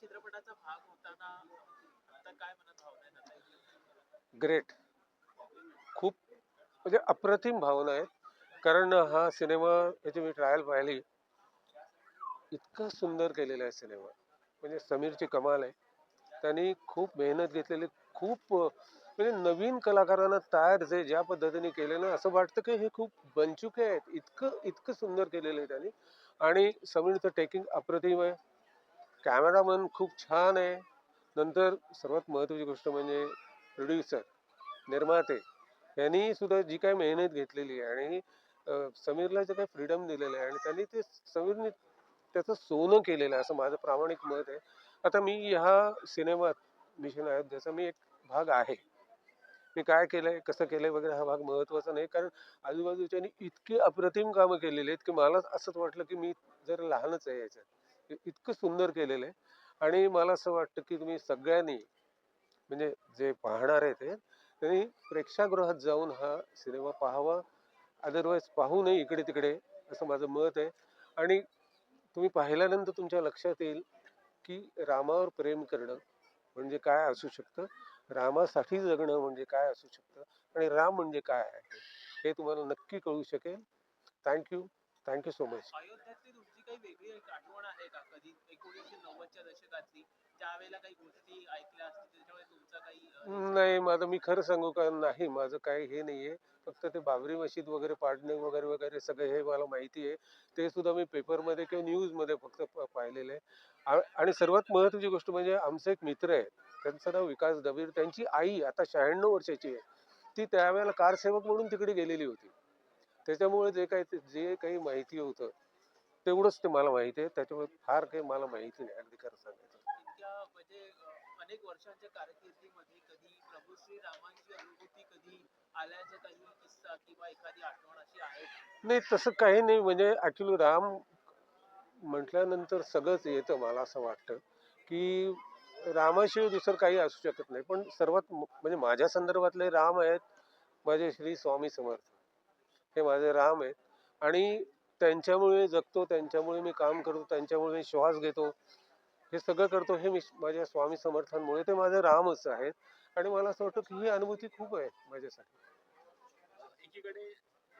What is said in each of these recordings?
चित्रपटाचा भाग होताना आता काय म्हणत भावना ग्रेट खूप म्हणजे अप्रतिम भावना आहेत. कारण हा सिनेमा याची मी ट्रायल पाहिली. इतकं सुंदर केलेला आहे सिनेमा. म्हणजे समीरची कमाल आहे. त्यांनी खूप मेहनत घेतलेली खूप म्हणजे नवीन कलाकारांना तयार जे ज्या पद्धतीने केले ना असं वाटतं की हे खूप बनचुके आहेत. इतकं इतकं सुंदर केलेलं आहे त्यांनी. आणि समीरचं टेकिंग अप्रतिम आहे. कॅमेरामन खूप छान आहे. नंतर सर्वात महत्त्वाची गोष्ट म्हणजे प्रोड्युसर निर्माते यांनी सुद्धा जी काही मेहनत घेतलेली आहे आणि समीरला जे काही फ्रीडम दिलेलं आहे आणि त्यांनी ते समीरने त्याचं सोनं केलेलं आहे असं माझं प्रामाणिक मत आहे. आता मी ह्या सिनेमात मिशन अयोध्याचा मी एक भाग आहे. मी काय केलंय कसं केलंय वगैरे हा भाग महत्त्वाचा नाही कारण आजूबाजूच्यानी इतकी अप्रतिम कामं केलेली आहेत की मला असंच वाटलं की मी जर लहानच आहे याच्यात इतकं सुंदर केलेलं आहे. आणि मला असं वाटतं की तुम्ही सगळ्यांनी म्हणजे जे पाहणार ते त्यांनी प्रेक्षागृहात जाऊन हा सिनेमा पाहावा. अदरवाईज पाहू नये इकडे तिकडे असं माझं मत आहे. आणि तुम्ही पाहिल्यानंतर तुमच्या लक्षात येईल की रामावर प्रेम करणं म्हणजे काय असू शकतं? रामासाठी जगणं म्हणजे काय असू शकतं? आणि राम म्हणजे काय आहे? हे तुम्हाला नक्की कळू शकेल. Thank you thank you so much अयोध्यातली तुमची काही वेगळी एक आठवण आहे का? कधी एकोणीसशे नव्वदच्या दशकातली त्यावेळेला काही गोष्टी ऐकल्या असतील त्याच्यामुळे तुमचा काही नाही माझं मी खरं सांगू का? नाही माझं काही हे नाहीये. फक्त ते बाबरी मशीद वगैरे पाडणे वगैरे वगैरे सगळे हे मला माहिती आहे. ते सुद्धा मी पेपरमध्ये किंवा न्यूजमध्ये फक्त प- पाहिलेलं आहे. आणि सर्वात महत्त्वाची गोष्ट म्हणजे आमचे एक मित्र आहे त्यांचं नाव विकास दबीर. त्यांची आई आता शहाण्णव वर्षाची आहे. ती त्यावेळेला कारसेवक म्हणून तिकडे गेलेली होती. त्याच्यामुळे जे काही ते- जे काही माहिती होतं तेवढंच ते मला माहिती आहे. त्याच्यामुळे फार काही मला माहिती नाही अगदी खरं सांगायचं म्हणजे अनेक वर्षांच्या कारकिर्दीमध्ये कधी प्रभू श्री रामांची अनुभूती कधी आल्याचं काही किस्सा किंवा एखादी आठवण अशी आहे नाही तसं काही नाही. म्हणजे ऍक्च्युली राम म्हटल्यानंतर सगळंच येतं मला असं वाटतं की रामाशिवाय दुसरं काही असू शकत नाही. पण सर्वात म्हणजे माझ्या संदर्भातले राम आहेत माझे श्री स्वामी समर्थ. हे माझे राम आहेत. आणि त्यांच्यामुळे जगतो त्यांच्यामुळे मी काम करतो त्यांच्यामुळे मी श्वास घेतो. हे सगळं करतो हे मी माझ्या स्वामी समर्थांमुळे. ते माझे रामच आहेत. आणि मला असं वाटतं की ही अनुभूती खूप आहे माझ्यासाठी. एकीकडे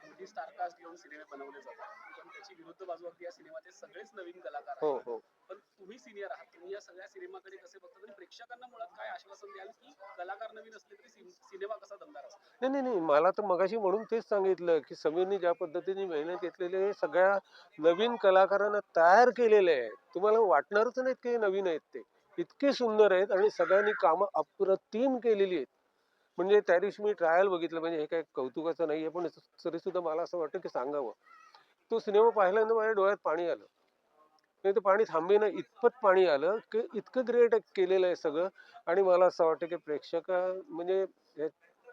मोठी स्टारकास्ट घेऊन सिनेमे बनवले जातात. पण त्याची विरुद्ध बाजू अगदी या सिनेमाचे सगळेच नवीन कलाकार हो आहेत. हो. पण तुम्ही सिनियर आहात. तुम्ही या सगळ्या सिनेमाकडे कसे बघता? आणि प्रेक्षकांना मुळात काय आश्वासन द्याल की कलाकार नवीन असले तरी सिन- सिनेमा कसा दमदार असतो नाही नाही नाही. मला तर मगाशी म्हणून तेच सांगितलं की समीरनी ज्या पद्धतीने मेहनत घेतलेली आहे सगळ्या नवीन कलाकारांना तयार केलेले आहे. तुम्हाला वाटणारच नाहीत की नवीन आहेत ते. इतके सुंदर आहेत आणि सगळ्यांनी कामं अप्रतिम केलेली आहेत. म्हणजे त्या दिवशी मी ट्रायल बघितलं म्हणजे हे काय कौतुकाचं नाही आहे पण तरी सुद्धा मला असं वाटतं की सांगावं. तो सिनेमा पाहिल्यानंतर माझ्या डोळ्यात पाणी आलं. नाही ते पाणी थांबेना इतपत पाणी आलं की इतकं ग्रेट केलेलं आहे सगळं. आणि मला असं वाटतं की प्रेक्षक म्हणजे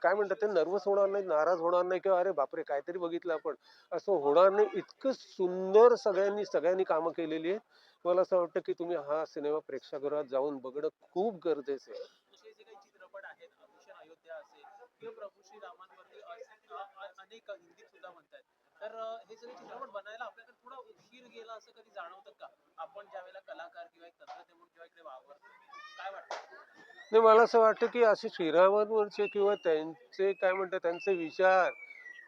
काय म्हणतात ते नर्वस होणार नाही नाराज होणार नाही किंवा अरे बापरे काहीतरी बघितलं आपण. असं होणार नाही. इतकं सुंदर सगळ्यांनी सगळ्यांनी कामं केलेली आहेत. मला असं वाटतं की तुम्ही हा सिनेमा प्रेक्षागृहात जाऊन बघणं खूप गरजेचं आहे. जे काही चित्रपट आहेत अयोध्या तर हे सगळे चित्रपट बनायला आपल्याकडे थोडा उशीर गेला असं कधी जाणवतं का? आपण ज्या वेळेला कलाकार किंवा एक तंत्रज्ञ म्हणून जेव्हा इकडे वावरतो काय वाटतं? नाही मला असं वाटतं की असे श्रीरामांवरचे किंवा त्यांचे काय म्हणतात त्यांचे विचार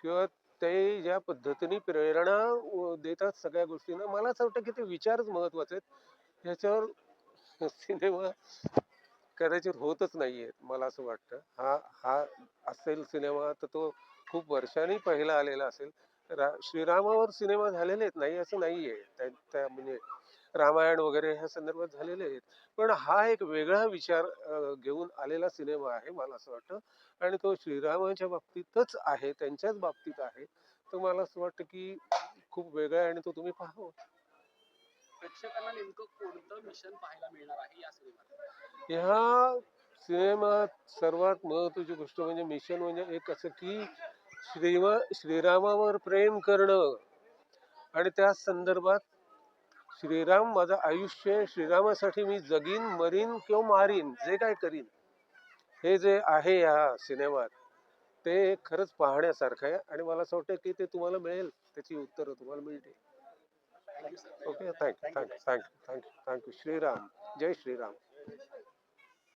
किंवा ते ज्या पद्धतीने प्रेरणा देतात सगळ्या गोष्टींना मला असं वाटतं की ते विचारच महत्त्वाचे आहेत. ह्याच्यावर सिनेमा कदाचित होतच नाहीये मला असं वाटतं. हा हा असेल सिनेमा तर तो खूप वर्षांनी पहिला आलेला असेल. रा श्रीरामावर सिनेमा झालेले आहेत नाही असं नाहीये. त्या त्या म्हणजे रामायण वगैरे ह्या संदर्भात झालेले आहेत. पण हा एक वेगळा विचार घेऊन आलेला सिनेमा आहे मला असं वाटतं. आणि तो श्रीरामाच्या बाबतीतच आहे त्यांच्याच बाबतीत आहे. तर मला असं वाटतं की खूप वेगळा आहे आणि तो तुम्ही पाहावा. प्रेक्षकांना नेमकं कोणतं मिशन पाहायला मिळणार आहे या सिनेमात? ह्या सिनेमात सर्वात महत्वाची गोष्ट म्हणजे मिशन म्हणजे एक असं की श्रीमा श्रीरामावर प्रेम करणं. आणि त्या संदर्भात श्रीराम माझं आयुष्य आहे, श्रीरामासाठी मी जगीन मरीन किंवा मारीन जे काय करीन हे जे आहे या सिनेमात ते खरंच पाहण्यासारखं आहे आणि मला असं वाटतं की ते तुम्हाला मिळेल त्याची उत्तरं तुम्हाला मिळतील. Okay thank you thank you thank you thank you thank you Shriram Jai Shriram.